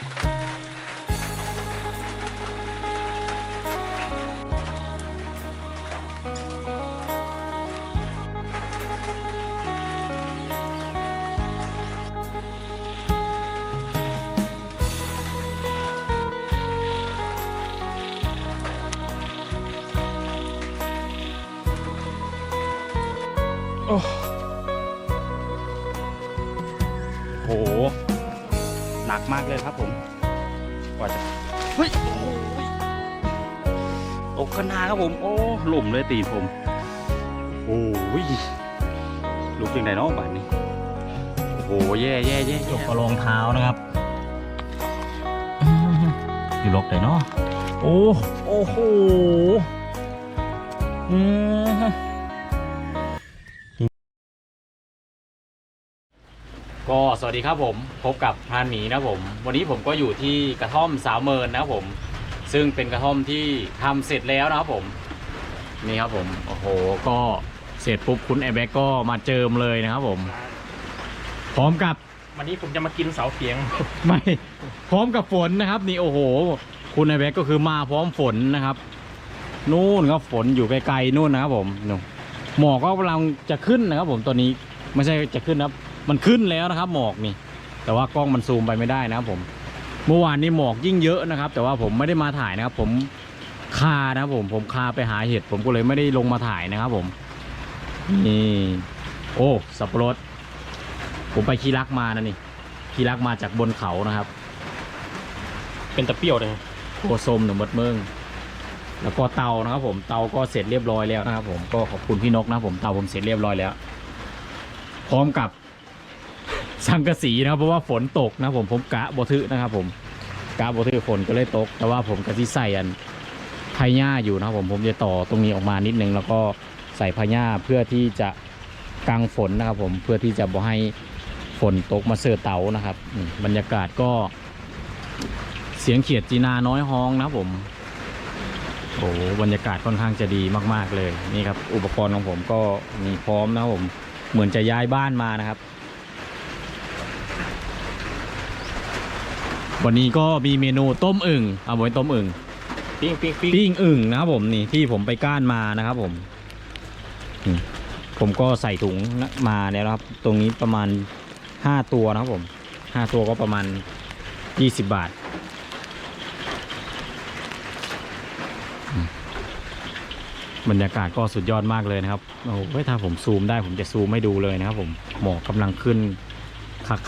Bye. ครับผม โอ้หลุมเลยตีนผม โอ้ยลุกยังไงเนาะบ้านนี้ โอ้โหแย่แย่แย่จบกระรองเท้านะครับอยู่ลกเลยเนาะโอ้โอ้โหอืมก็สวัสดีครับผม พบกับพานหมีนะผม วันนี้ผมก็อยู่ที่กระท่อมสาวเมินนะผม ซึ่งเป็นกระท่อมที่ทำเสร็จแล้วนะครับผม นี่ครับผมโอ้โหก็เสร็จปุ๊บคุณแอร์แบ็กก็มาเจิมเลยนะครับผม พร้อมกับวันนี้ผมจะมากินเสาเฟียง ไม่ พร้อมกับฝนนะครับนี่โอ้โห คุณไอแบ็กก็คือมาพร้อมฝนนะครับ นู่นครับฝนอยู่ไกลๆนู่นนะครับผมนู่นหมอกก็กำลังจะขึ้นนะครับ ผมตอนนี้ไม่ใช่จะขึ้นนะครับ มันขึ้นแล้วนะครับ หมอกนี่ แต่ว่ากล้องมันซูมไปไม่ได้นะครับผม เมื่อวานนี้หมอกยิ่งเยอะนะครับ แต่ว่าผมไม่ได้มาถ่ายนะครับ ผมคานะครับผมผมคาไปหาเห็ดผมก็เลยไม่ได้ลงมาถ่ายนะครับ ผมนี่โอ้สับปะรดผมไปคีรักมานะนี่คีรักมาจากบนเขานะครับ เป็นตะเปรี้ยวเลยโคสมหนุ่มมดเมืองแล้วก็เตานะครับ ผมเตาก็เสร็จเรียบร้อยแล้วนะครับ ผมก็ขอบคุณพี่นกนะครับผมเตาผมเสร็จเรียบร้อยแล้ว พร้อมกับ สังกะสีนะครับเพราะว่าฝนตกนะผมผมกะบทึนะครับผมกะบทึฝนก็เลยตก แต่ว่าผมกะที่ใส่อันพายหญ้าอยู่นะครับผมผมจะต่อตรงนี้ออกมานิดนึง แล้วก็ใส่พายหญ้าเพื่อที่จะกังฝนนะครับผมเพื่อที่จะบ่ให้ฝนตกมาเสือเตานะครับบรรยากาศก็เสียงเขียดจีนาน้อยฮ้องนะผมโอ้บรรยากาศค่อนข้างจะดีมาก ๆ เลยนี่ครับ อุปกรณ์ของผมก็มีพร้อมนะผมเหมือนจะย้ายบ้านมานะครับ วันนี้ก็มีเมนูต้มอึ่งเอาไว้ต้มอึ่งปิ้งปิ้งปิ้งปิ้งอึ่งนะครับผมนี่ที่ผมไปก้านมานะครับผมนี่ผมก็ใส่ถุงมาแล้วนะครับ ตรงนี้ประมาณห้าตัวนะครับผมห้าตัวก็ประมาณยี่สิบบาทอืมบรรยากาศก็สุดยอดมากเลยนะครับโอ้โหถ้าผมซูมได้ผมจะซูมให้ดูเลยนะครับ ผมหมอกกำลังขึ้น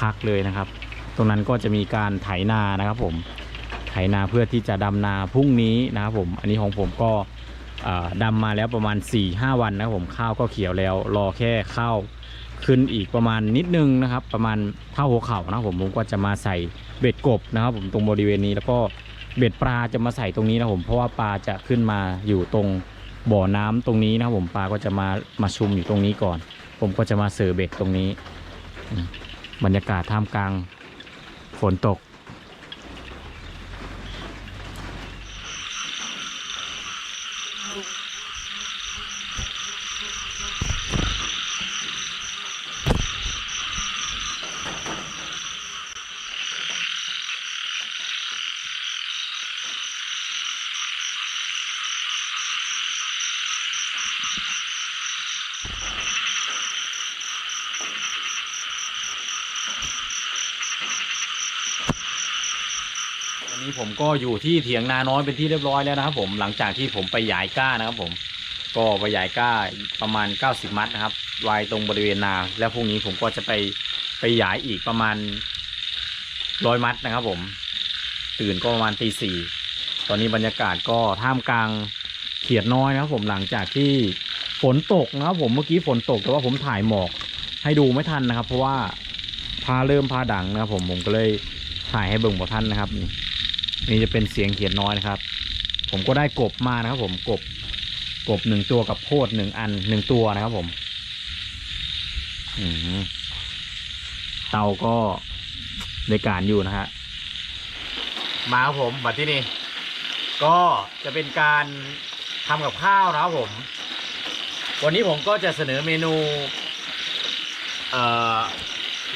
คักๆเลยนะครับ ตรงนั้นก็จะมีการไถนานะครับผมไถนาเพื่อที่จะดำนาพรุ่งนี้นะครับผมอันนี้ของผมก็ดำมาแล้วประมาณ 4-5 วันนะครับผมข้าวก็เขียวแล้วรอแค่ข้าวขึ้นอีกประมาณนิดนึงนะครับ ประมาณเท่าหัวเข่านะครับผมผมก็จะมาใส่เบ็ดกบนะครับผมตรงบริเวณนี้แล้วก็เบ็ดปลาจะมาใส่ตรงนี้นะผมเพราะว่าปลาจะขึ้นมาอยู่ตรงบ่อน้ำตรงนี้นะครับผมปลาก็จะมามาชุมอยู่ตรงนี้ก่อน ผมก็จะมาเสือเบ็ดตรงนี้ บรรยากาศท่ามกลาง ฝนตก อยู่ที่เถียงนาน้อยเป็นที่เรียบร้อยแล้วนะครับ ผมหลังจากที่ผมไปหยายก้านะครับ ผม ก็ไปหยายก้าประมาณ 90 มัดนะครับไว้ตรงบริเวณนา แล้วพรุ่งนี้ผมก็จะไปไปหยายอีกประมาณร้อยมัดนะครับ ผมตื่นก็ประมาณตีสี่ตอนนี้บรรยากาศก็ท่ามกลางเขียดน้อยนะครับ ผมหลังจากที่ฝนตกนะครับ ผมเมื่อกี้ฝนตกแต่ว่าผมถ่ายหมอกให้ดูไม่ทันนะครับ เพราะว่าพาเริ่มพาดังนะครับ ผมผมก็เลยถ่ายให้เบิ่งบ่ทันนะครับนี่ นี่จะเป็นเสียงเขียนน้อยนะครับ ผมก็ได้กบมานะครับ ผมกบกบหนึ่งตัวกับโพดหนึ่งอันหนึ่งตัวนะครับ ผมอืมเตาก็ในการอยู่นะฮะมาครับผมบัดที่นี่ก็จะเป็นการทำกับข้าวนะครับผม วันนี้ผมก็จะเสนอเมนู เอ่อ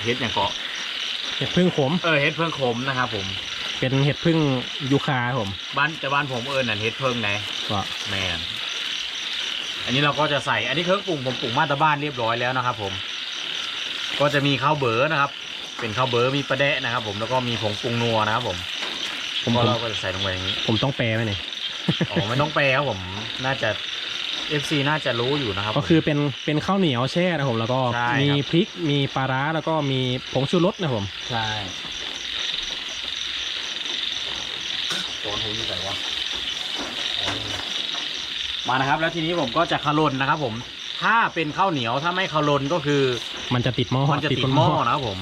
เฮ็ดอย่างเกาะเห็ดพึ่งขม เออเฮ็ดเพื่องขมนะครับผม เป็นเห็ดพึ่งยูคาครับผมบ้านแต่บ้านผมเอิญน่ะเฮ็ดเพิ่งไหนก็แมนอันนี้เราก็จะใส่อันนี้เครื่องปรุงผมปรุงมาตรบ้านเรียบร้อยแล้วนะครับ ผม ก็จะมีข้าวเบอร์นะครับ เป็นข้าวเบอร์มีปลาแดะนะครับ ผมแล้วก็มีผงปรุงนัวนะครับ ผมผมก็ผมเราก็จะใส่ลงไปอย่างนี้ ผมต้องแปลไหมเนี่ยอ๋อไม่ต้องแปลครับผมน่าจะ FC น่าจะรู้อยู่นะครับ ก็คือเป็นเป็นข้าวเหนียวแช่นะครับผมแล้วก็ใช่ครับมีพริกมีปลาร้าแล้วก็มีผงชูรสนะครับผมใช่โด นหูยี่ใส่วะอ๋อมานะครับ แล้วทีนี้ผมก็จะคารนนะครับ ผม ถ้าเป็นข้าวเหนียวถ้าไม่คารนก็คือ มันจะติดหม้อมันจะติดบนหม้อนะครับผม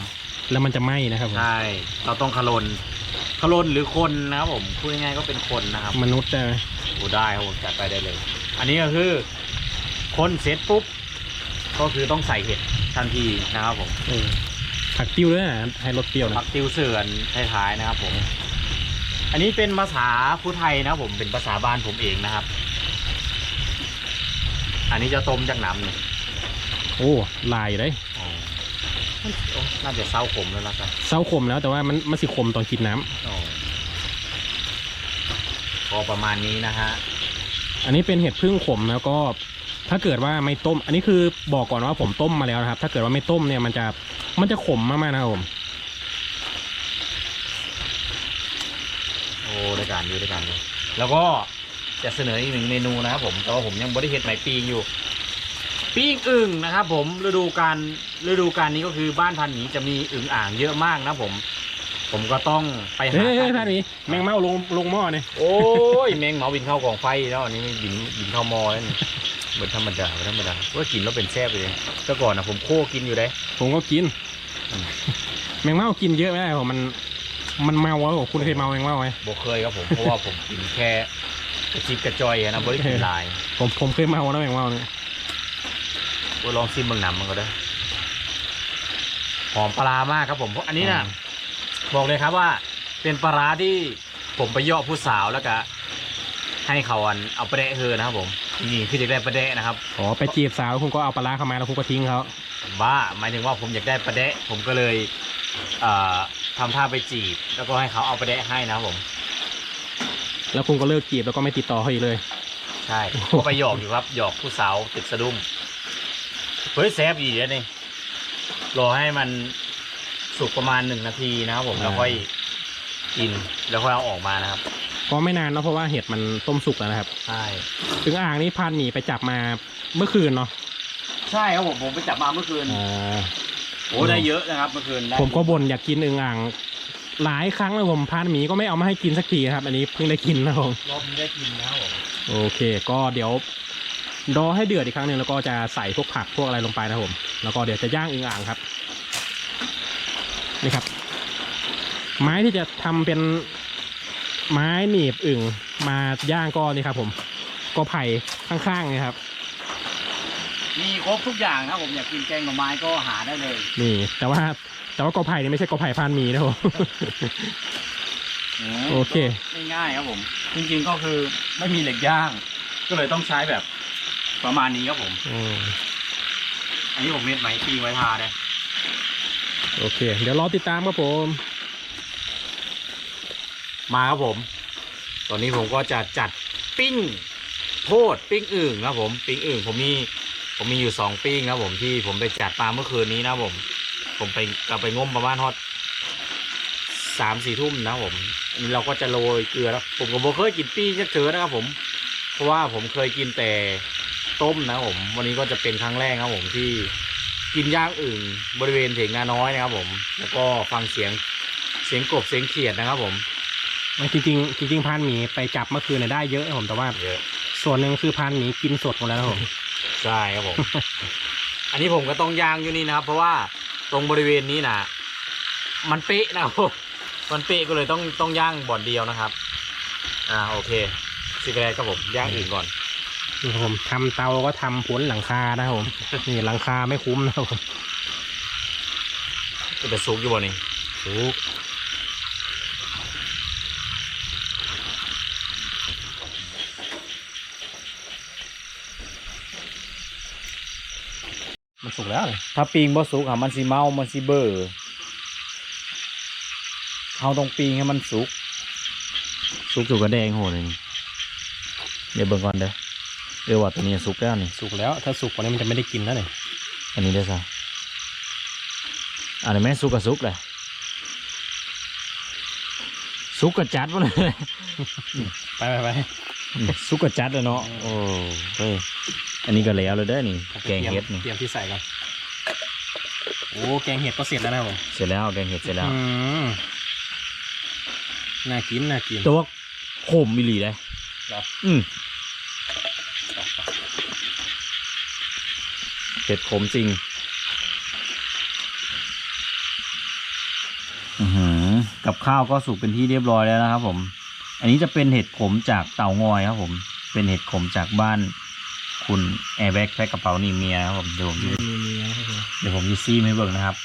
แล้วมันจะไหม้นะครับผมใช่เราต้องคารนคารนหรือคนนะครับผมพูดง่ายๆก็เป็นคนนะครับ มนุษย์ได้ไหมโอ้ได้ครับผมจัดไปได้เลย อันนี้ก็คือ คนเสร็จปุ๊บก็คือต้องใส่เห็ดทันทีนะครับผมเออผักติ้วด้วยนะให้รสเปรี้ยวนะผักติวเสือนท้ายๆนะครับผม อันนี้เป็นภาษาผู้ไทยนะครับผมเป็นภาษาบ้านผมเองนะครับ อันนี้จะต้มจากน้ำเนี่ยโอ้ลายเลยอ๋อโอ้น่าจะเศร้าขมแล้วล่ะครับเศร้าขมแล้วแต่ว่ามันมันสิขมตอนกินน้ำอ๋อก็ประมาณนี้นะฮะอันนี้เป็นเห็ดพึ่งขมแล้วก็ถ้าเกิดว่าไม่ต้ม อันนี้คือบอกก่อนว่าผมต้มมาแล้วนะครับ ถ้าเกิดว่าไม่ต้มเนี่ยมันจะมันจะขมมากๆนะครับผม โอ้ ด้วยกันอยู่ด้วยกันอยู่แล้วก็จะเสนออีกหนึ่งเมนูนะครับผมแต่ว่าผมยังบริเห็ดใหม่ปีงอยู่ ปีงอึ่งนะครับผมฤดูการฤดูการนี้ก็คือบ้านพันหมีจะมีอึ่งอ่างเยอะมากนะผม ผมก็ต้องไปหาเฮ้ยเฮ้ยท่านนี้แมงเม่าลงลงหม้อเนี่ยโอ้ยแมงเหมาบินเข้ากองไฟแล้วอันนี้บินบินเข้ามอแล้วนี่เหมือนธรรมดาเหมือนธรรมดาว่ากินแล้วเป็นแซ่บเลยแต่ก่อนนะผมโค้กินอยู่เลยผมก็กินอืมแมงเม่ากินเยอะไม่ได้ผมมัน มันเมาแล้วผมคุณเคยเมาแมงเม่าไหมบอกเคยครับผมเพราะว่าผมกินแค่กระจิบกระจอยอะนะบริกินหลายผมผมเคยเมาแล้วแมงเม่าเนี่ยว่าลองซิมเบางหนำมันก็ได้หอมปลาร้ามากครับผมเพราะอันนี้นะบอกเลยครับว่า เป็นปลาร้าที่ผมไปเยาะผู้สาวแล้วก็ให้เขาอันเอาประเดะเธอนะครับผมจริงๆคือจะได้ประเดะนะครับอ๋อไปจีบสาวคุณก็เอาปลาร้าเข้ามาแล้วคุณก็ทิ้งเขาบ้าหมายถึงว่าผมอยากได้ประเดะผมก็เลยเอ่อ ทำท่าไปจีบ แล้วก็ให้เขาเอาประเดะให้นะครับผม แล้วคุณก็เลิกจีบแล้วก็ไม่ติดต่อเขาอีกเลย ใช่ก็ไปหยอกอยู่ครับหยอกผู้สาวติดสะดุ้งเฮ้ยแซฟอีกแล้วนี่รอให้มันสุกประมาณหนึ่งนาทีนะครับผมอ่าแล้วค่อยกินแล้วค่อยเอาออกมานะครับก็ไม่นานเนอะเพราะว่าเห็ดมันต้มสุกแล้วนะครับใช่ถึงอ่างนี้พานหมีไปจับมาเมื่อคืนเนาะใช่ครับผมผมไปจับมาเมื่อคืนอ่า โอ้ได้เยอะนะครับเมื่อคืนได้ผมก็บ่นอยากกินอึ่งอ่าง หลายครั้งแล้วผมพานหมีก็ไม่เอามาให้กินสักทีครับ อันนี้เพิ่งได้กินนะครับผมรอบนี้ได้กินนะครับผมโอเค ก็เดี๋ยวรอให้เดือดอีกครั้งหนึ่งแล้วก็จะใส่พวกผักพวกอะไรลงไปนะครับผม แล้วก็เดี๋ยวจะย่างอึ่งอ่างครับนี่ครับ ไม้ที่จะทำเป็นไม้หนีบอึ่งมาย่างก็นี่ครับ ผม ก็ไผ่ข้างๆนี่ครับ มีครบทุกอย่างนะครับผมอยากกินแกงหน่อไม้ก็หาได้เลย นี่ แต่ว่าแต่ว่ากอไผ่นี่ไม่ใช่กอไผ่พานหมีนะครับผม โอเคก็ง่ายๆครับผม จริงๆก็คือไม่มีเหล็กย่าง ก็เลยต้องใช้แบบประมาณนี้ครับผม อืมอันนี้ผมเม็ดไหมปีไว้ทาเลยโอเค เดี๋ยวรอติดตามครับผม มาครับผม ตอนนี้ผมก็จะจัดปิ้งโทษปิ้งอึ่งนะครับผม ปิ้งอึ่งผมมี ผมมีอยู่สองปิ้งนะครับผมที่ผมไปจัดมาเมื่อคืนนี้นะครับผม ผมไปกลับไปงมประมาณฮอตสามสี่ทุ่มนะครับผมอันนี้เราก็จะโรยเกลือแล้วผมก็บ่เคยกินปิ้งจะเจอนะครับ ผม เพราะว่าผมเคยกินแต่ต้มนะครับผม วันนี้ก็จะเป็นครั้งแรกครับผมที่กินย่างอึ่งบริเวณเถียงนาน้อยนะครับ ผม แล้วก็ฟังเสียงเสียงกบเสียงเขียดนะครับ ผมจริงๆจริงๆพานหมีไปจับเมื่อคืนเนี่ยได้เยอะนะผมแต่ว่า เยอะ ส่วนหนึ่งคือพานหมีกินสดหมดแล้วนะผม ใช่ครับผม อันนี้ผมก็ต้องย่างอยู่นี่นะครับ เพราะว่าตรงบริเวณนี้นะมันเป๊ะนะครับผมมันเป๊ะก็เลยต้องต้องย่างบ่อนเดียวนะครับ อ่าโอเคสิกแรกครับผมย่างอื่นก่อนนี่ครับผมทำเตาก็ทำผลหลังคานะครับผม นี่หลังคาไม่คุ้มนะครับผมจะไปซุกอยู่บ่นี่สุก สุกแล้วเลยถ้าปิงบ่ซุกอะมันสิเมา มันสิเบอร์ทเขาต้องปิ้งให้มันสุก สุกสุกกระแดงโหเลยนี่เดี๋ยวเบิ่งก่อนเด้อเดี๋ยวว่าตัวนี้สุกแล้วนี่ สุกแล้ว ถ้าสุกกว่านี้มันจะไม่ได้กินแล้วเนี่ยอันนี้ได้ซะอันนี้แม่สุกกับสุกเลยสุกกับจัดวะเลยไปไปไปสุกกับจัดเลยเนาะโอ้เฮ้ย อันนี้ก็แล้วเลยเด้อนี่ แกงเห็ดนี่ เตรียมที่ใส่ก่อนโอ้แกงเห็ดก็เสร็จแล้วนะครับผมเสร็จแล้วแกงเห็ดเสร็จแล้ว อืมน่ากินน่ากินแตัวาขมมิลีเลยเหรออืมเห็ดขมจริงอือหือกับข้าวก็สุกเป็นที่เรียบร้อยแล้วนะครับผม อันนี้จะเป็นเห็ดขมจากเต่างอยครับผม เป็นเห็ดขมจากบ้าน คุณแอร์แบ็กแพ็คกระเป๋านีเมียครับผมเดี๋ยวผมมีมีมีนะครับผมเดี๋ยวผมจะซีมให้เบิ่งนะครับ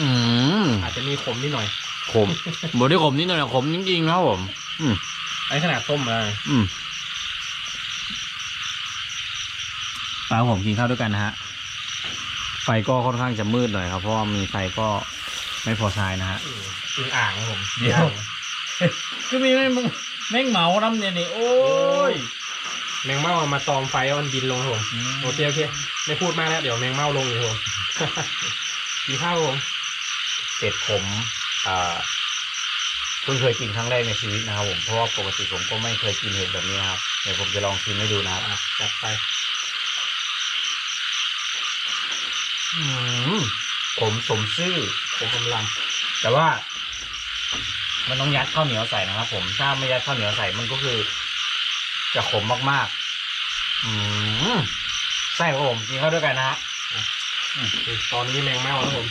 อืมอาจจะมีขมนิดหน่อยขมบได้ขมนิดหน่อยนะขมจริงๆนะครับผม อืมไอ้ขนาดต้มมาอืมปลาผมกินข้าวด้วยกันนะฮะไฟก็ค่อนข้างจะมืดหน่อยครับเพราะว่ามีไฟก็ไม่พอใช้นะฮะอึ่งอ่างครับผมเดี๋ยว คือมีแม่งแม่งเหมาน้ำเนี่ยนี่โอ้ย แมงเม่ามาตอมไฟเอามันบินลงครับผมโอเคโอเคไม่พูดมากแล้วเดี๋ยวแมงเม่าลงอีกครับผม กินข้าวครับผมเป็ดผมอ่าเพิ่งเคยกินครั้งแรกในชีวิตนะครับผมเพราะว่าปกติผมก็ไม่เคยกินเห็ดแบบนี้นะครับเดี๋ยวผมจะลองชิมให้ดูนะครับอะจัดไปอืมผมสมซื่อ ผมกำลังแต่ว่า มันต้องยัดข้าวเหนียวใส่นะครับ ผมถ้าไม่ยัดข้าวเหนียวใส่มันก็คือ จะขมมากๆ อืมใช่ครับผมกินข้าวด้วยกันนะฮะตอนนี้แมงเม่าแล้วผม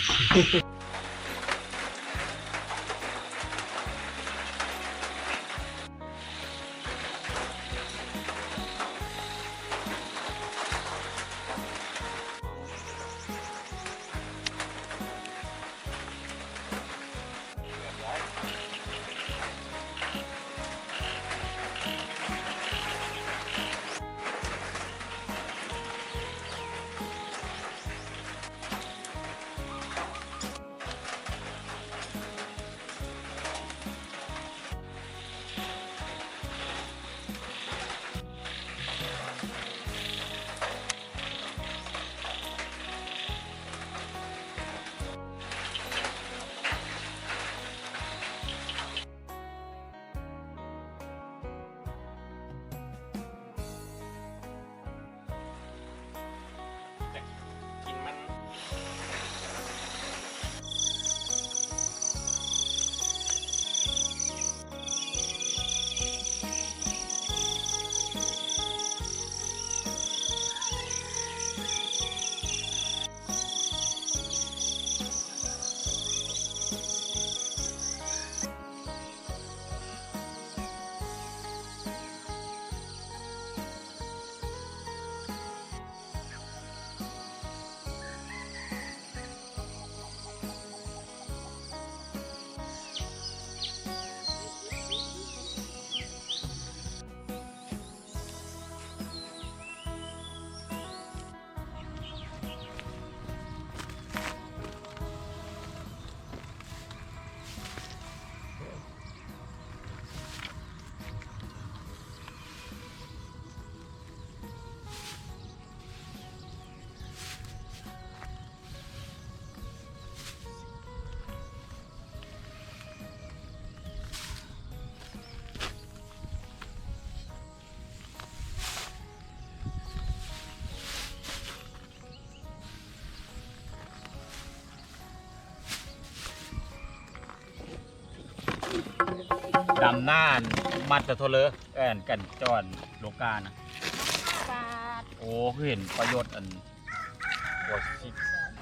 ดำหน้ามัดแต่โทรเลอแอนกันจอนโลกานะบาทโอ้คือเห็นประโยชน์อันว่าสิ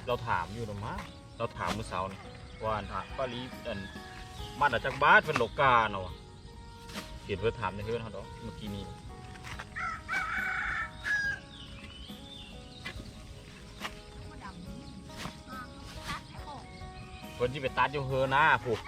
เราถามอยู่นะมะเราถามเมื่อเช้านี่ว่าอันถามป้าลีอันมัดอาจากบ้านเป็นโลกาเนาะเห็นเพื่อถามในเฮือนเขาดอกเมื่อกี้นี้เพิ่นที่ไปตัดอยู่เฮือหน้าผูก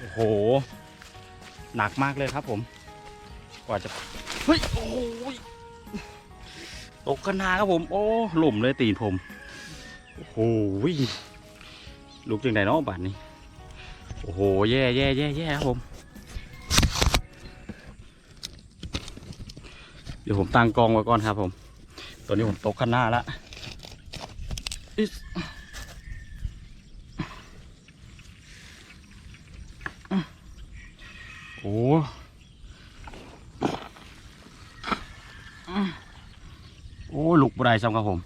โอ้โห หนักมากเลยครับผม กว่าจะ เฮ้ย โอ้ยตกกันนาครับผม โอ้ หล่มเลยตีนผม โอ้โหลูกจังไดเนาะบาดนี้ โอ้โห แย่แย่แย่แย่ครับผม เดี๋ยวผมตั้งกองไว้ก่อนครับผม ตอนนี้ผมตกข้างหน้าละอิ๊สโอ้โอ้ลุกบ่ ได้ซ้ำครับผม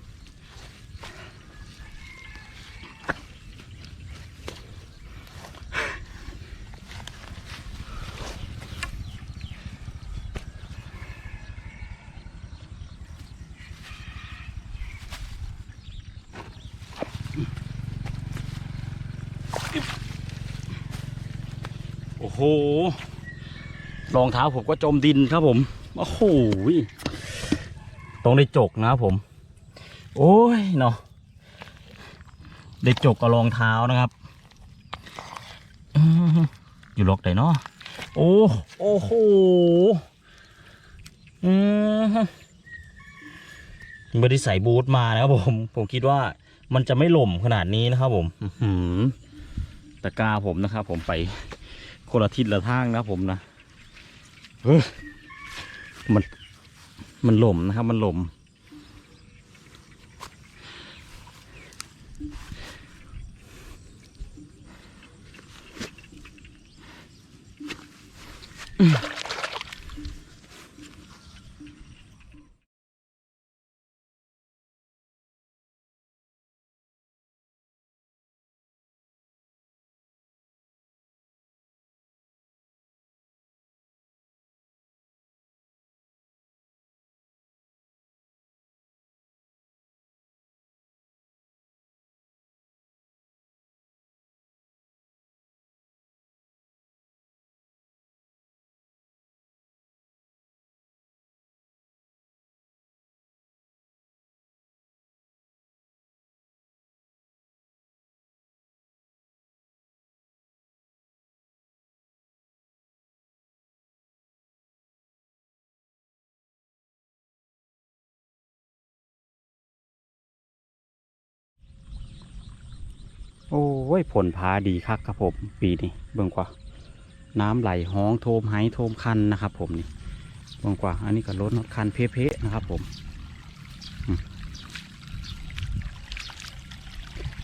โอ้โหรองเท้าผมก็จมดินครับผม โอ้โหต้องได้จกนะครับผม โอ้ยเนาะได้จกกับรองเท้านะครับอยู่ล็อกไหนเนาะโอ้โอ้โหอืมไม่ได้ใส่บูทมานะครับผมผมคิดว่ามันจะไม่หล่มขนาดนี้นะครับผมหืตะกาผมนะครับผมไปคนละทิศละทางนะครับผมนะเฮ้ยมันมันหล่มนะครับ มันหล่ม โอ้ยผลพาดีคักครับผมปีนี้เบิ่งกว่า น้ำไหลห้องโทมไห้โทมคันนะครับ ผมนี่เบิ่งกว่า อันนี้ก็รถคันเพะๆนะครับ ผม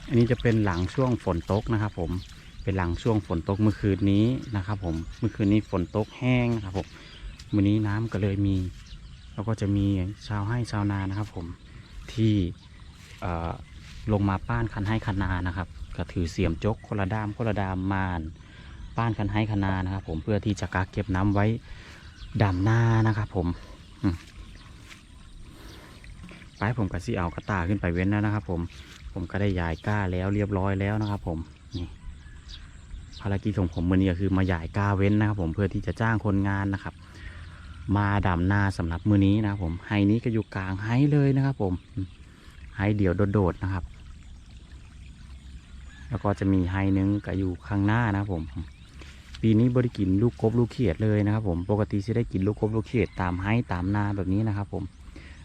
อันนี้จะเป็นหลังช่วงฝนตกนะครับ ผมเป็นหลังช่วงฝนตกเมื่อคืนนี้นะครับ ผมเมื่อคืนนี้ฝนตกแห้งนะครับผมมื้อนี้น้ำก็เลยมีแล้วก็จะมีชาวให้ชาวนานะครับ ผมที่ลงมาป้านคันให้คันนานะครับ ก็ถือเสียมจกคนละด้ามคนละดามมานป้านคันให้คันนานะครับ ผมเพื่อที่จะกักเก็บน้ำไว้ดำหน้านะครับผมไปผมก็สิเอากระตาขึ้นไปเว้นแล้วนะครับ ผมผมก็ได้ยายก้าแล้วเรียบร้อยแล้วนะครับ ผมนี่ภารกิจของผมมือนี้ก็คือมาหยายก้าเว้นนะครับ ผมเพื่อที่จะจ้างคนงานนะครับ มาดำหน้าสำหรับมือนี้นะครับผมไฮนี้ก็อยู่กลางไฮเลยนะครับ ผมไฮเดี่ยวโดดๆนะครับ แล้วก็จะมีไฮนึงก็อยู่ข้างหน้านะครับผม ปีนี้บริกินลูกกบลูกเขียดเลยนะครับผมปกติจะได้กินลูกกบลูกเขียดตามไฮตามนาแบบนี้นะครับ ผม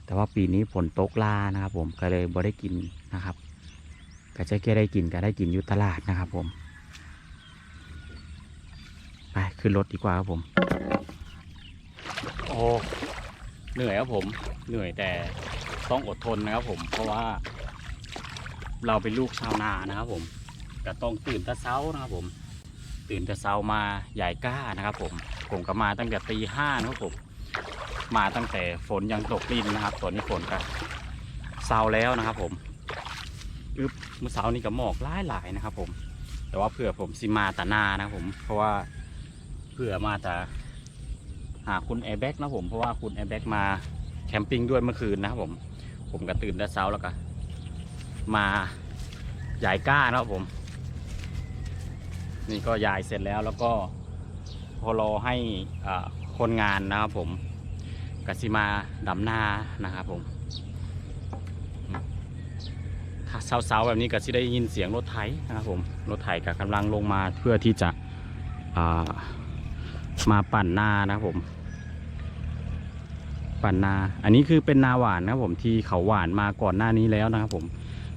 แต่ว่าปีนี้ฝนตกลานะครับ ผมก็เลยบ่ได้กินนะครับก็จะแค่ได้กินก็ได้กินอยู่ตลาดนะครับ ผมไปขึ้นรถดีกว่าครับผมโอ้เหนื่อยครับผมเหนื่อยแต่ต้องอดทนนะครับผมเพราะว่าเราเป็นลูกชาวนานะครับผม ก็ต้องตื่นแต่เช้านะครับผม ตื่นแต่เช้ามาใหญ่ก้านะครับผมผมก็มาตั้งแต่ตีห้านะครับผมมาตั้งแต่ฝนยังตกดินนะครับตอนนี้ฝนก็เช้าแล้วนะครับผมอึบเมื่อเช้านี้ก็หมอกหลายหลายนะครับ ผม แต่ว่าเผื่อผมสิมาต่หนานะครับผม เพราะว่าเผื่อมาแต่หาคุณแอร์แบ็กนะผมเพราะว่าคุณแอร์แบ็กมาแคมปิ้งด้วยเมื่อคืนนะครับผม ผมก็ตื่นแต่เช้าแล้วก็มาย้ายก้านะครับผม นี่ก็ย้ายเสร็จแล้วแล้วก็พอรอให้คนงานนะครับผมกสิมาดำหน้านะครับผมเช้าๆแบบนี้ก็จะได้ยินเสียงรถไถนะครับผมรถไถก็กำลังลงมาเพื่อที่จะามาปั่นนานะครับผม ปั่นนา อันนี้คือเป็นนาหวานนะครับผมที่เขาหวานมาก่อนหน้านี้แล้วนะครับผม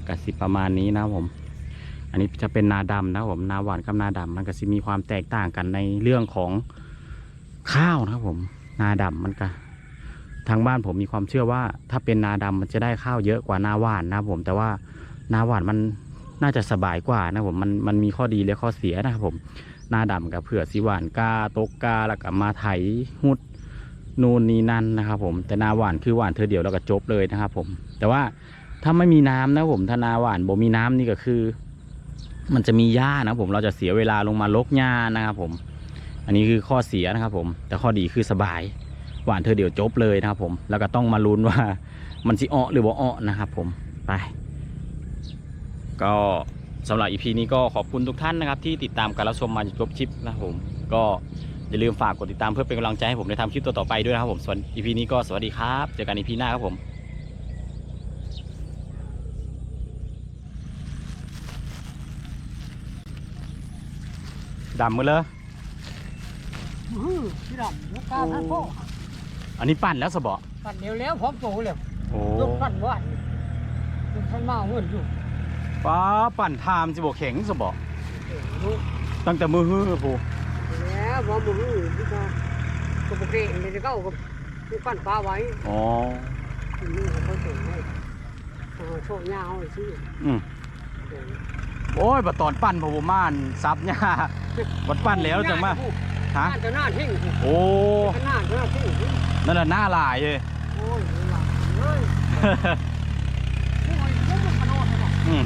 กสิประมาณนี้นะครับผม อันนี้จะเป็นนาดำนะครับผมนาหวานกับนาดำมันก็จะมีความแตกต่างกันในเรื่องของข้าวนะครับผมนาดำมันก็ทางบ้านผมมีความเชื่อว่า ถ้าเป็นนาดำมันจะได้ข้าวเยอะกว่านาหวานนะครับผมแต่ว่านาหวานมันน่าจะสบายกว่านะครับผมมันมันมีข้อดีและข้อเสียนะครับผมนาดำกับเผื่อสิหวานกาตกกาแล้วก็มาไถหุดนู่นนี่นั่นนะครับผมแต่นาหวานคือหวานเธอเดียวแล้วก็จบเลยนะครับผม แต่ว่าถ้าไม่มีน้ำนะผมถ้านาหวานบ่มีน้ำนี่ก็คือ มันจะมีหญ้านะผมเราจะเสียเวลาลงมาลกหญ้านะครับผม อันนี้คือข้อเสียนะครับผม แต่ข้อดีคือสบาย หวานเธอเดียวจบเลยนะครับผม แล้วก็ต้องมาลุ้นว่ามันสิอ้อหรือว่าอ้อนะครับผมไป ก็สำหรับอีพีนี้ก็ขอบคุณทุกท่านนะครับที่ติดตามการรับชมมาจนจบคลิปนะครับผมก็อย่าลืมฝากกดติดตามเพื่อเป็นกำลังใจให้ผมได้ทำคลิปต่อๆไปด้วยนะครับผมส่วนอีพีนี้ก็สวัสดีครับ เจอกันอีพีหน้าครับผม ดำมือเลยอื้อพี่ดำลูกกาท่านพ่ออันนี้ปั่นแล้วสบอปั่นเดียวแล้วพร้อมโตเลยโอ้ยกปั่นว่านเป็นขันมาเงินอยู่ป้าปั่นทามสิบแข็งสบอเออลูกตั้งแต่มือฮื้อผู้แล้วพอมือพี่ก็ก็บอกเก่งเลยก็เอาก็ปั่นปลาไว้อ๋อนี่เขาเก่งให้เอาโชว์ยาวเลยสิอืมเออ โอ้ยบัดตอนปั่นพอผมม่านซับเนี่ยบัดปั่นแล้วจังมาหาฮะจะหน้าทิ้งโอ้จะหน้าจะหน้าทิ้งนั่นแหละหน้าลายเลยโอ้ยเฮ้ยโอ้ยยังไม่ขนอนเลยบอกอืม